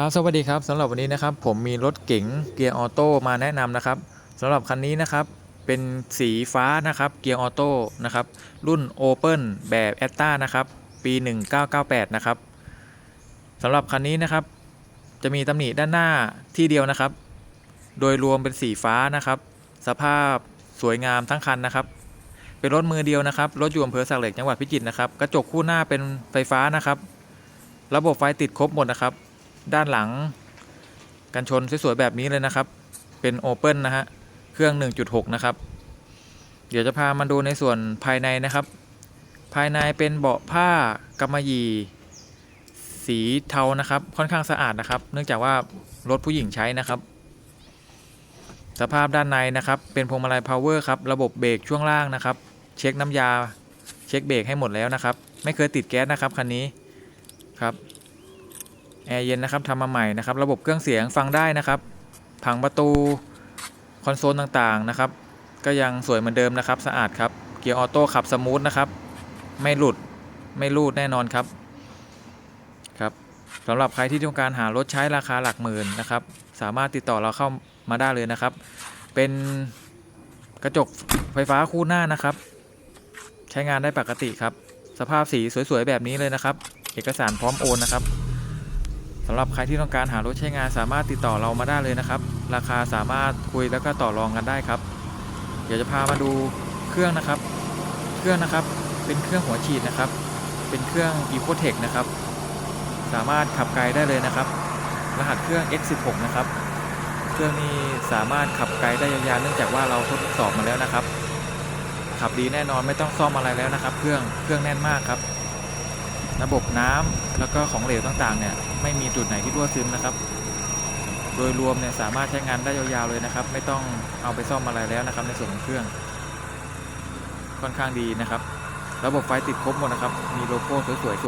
ครับสวัสดีครับสำหรับวันนี้นะครับผมมีรถเก๋งเกียร์ออโต้มาแนะนำนะครับสำหรับคันนี้นะครับเป็นสีฟ้านะครับเกียร์ออโต้นะครับรุ่น Open แบบแอตตานะครับปี 1998 นะครับสำหรับคันนี้นะครับ จะมีตำหนิด้านหน้าที่เดียวนะครับ โดยรวมเป็นสีฟ้านะครับ สภาพสวยงามทั้งคันนะครับ เป็นรถมือเดียวนะครับรถอยู่อำเภอสักเหล็กจังหวัดพิจิตรนะครับกระจกคู่หน้าเป็นไฟฟ้านะครับ ระบบไฟติดครบหมดนะครับ ด้านหลัง กันชนสวยๆแบบนี้เลยนะครับ เป็นโอเปิลนะฮะ เครื่อง 1.6 นะครับ เดี๋ยวจะพามาดูในส่วนภายในนะครับ ภายในเป็นเบาะผ้ากำมะหยี่สีเทานะครับ ค่อนข้างสะอาดนะครับ เนื่องจากว่ารถผู้หญิงใช้นะครับ สภาพด้านในนะครับ เป็นพวงมาลัยพาวเวอร์ครับ ระบบเบรกช่วงล่างนะครับ เช็คน้ำยา เช็คเบรกให้หมดแล้วนะครับ ไม่เคยติดแก๊สนะครับคันนี้ครับ แอร์เย็นนะครับทำมาใหม่นะครับ ระบบเครื่องเสียงฟังได้นะครับ ผังประตูคอนโซลต่างๆนะครับ ก็ยังสวยเหมือนเดิมนะครับสะอาดครับ เกียร์ออโต้ขับสมูทนะครับ ไม่หลุดไม่รูดแน่นอนครับครับสำหรับใครที่ต้องการหารถใช้ราคาหลักหมื่นนะครับ สามารถติดต่อเราเข้ามาได้เลยนะครับ เป็นกระจกไฟฟ้าคู่หน้านะครับ ใช้งานได้ปกติครับ สภาพสีสวยๆแบบนี้เลยนะครับ เอกสารพร้อมโอนนะครับ สำหรับใครที่ต้องการหารถใช้งานสามารถติดต่อเรามาได้เลยนะครับ ราคาสามารถคุยแล้วก็ต่อรองกันได้ครับ เดี๋ยวจะพามาดูเครื่องนะครับ เครื่องนะครับเป็นเครื่องหัวฉีดนะครับ เป็นเครื่อง e c o t e c h นะครับ สามารถขับไกลได้เลยนะครับ รหัสเครื่อง X16 นะครับ เครื่องนี้สามารถขับไกลได้ยาวๆเนื่องจากว่าเราทดสอบมาแล้วนะครับ ขับดีแน่นอนไม่ต้องซ่อมอะไรแล้วนะครับ เครื่องเครื่องแน่นมากครับ ระบบน้ำแล้วก็ของเหลวต่างๆเนี่ยไม่มีจุดไหนที่รั่วซึมนะครับ โดยรวมเนี่ยสามารถใช้งานได้ยาวๆเลยนะครับ ไม่ต้องเอาไปซ่อมอะไรแล้วนะครับ ในส่วนของเครื่อง ค่อนข้างดีนะครับ ระบบไฟติดครบหมดนะครับ มีโลโก้สวยๆ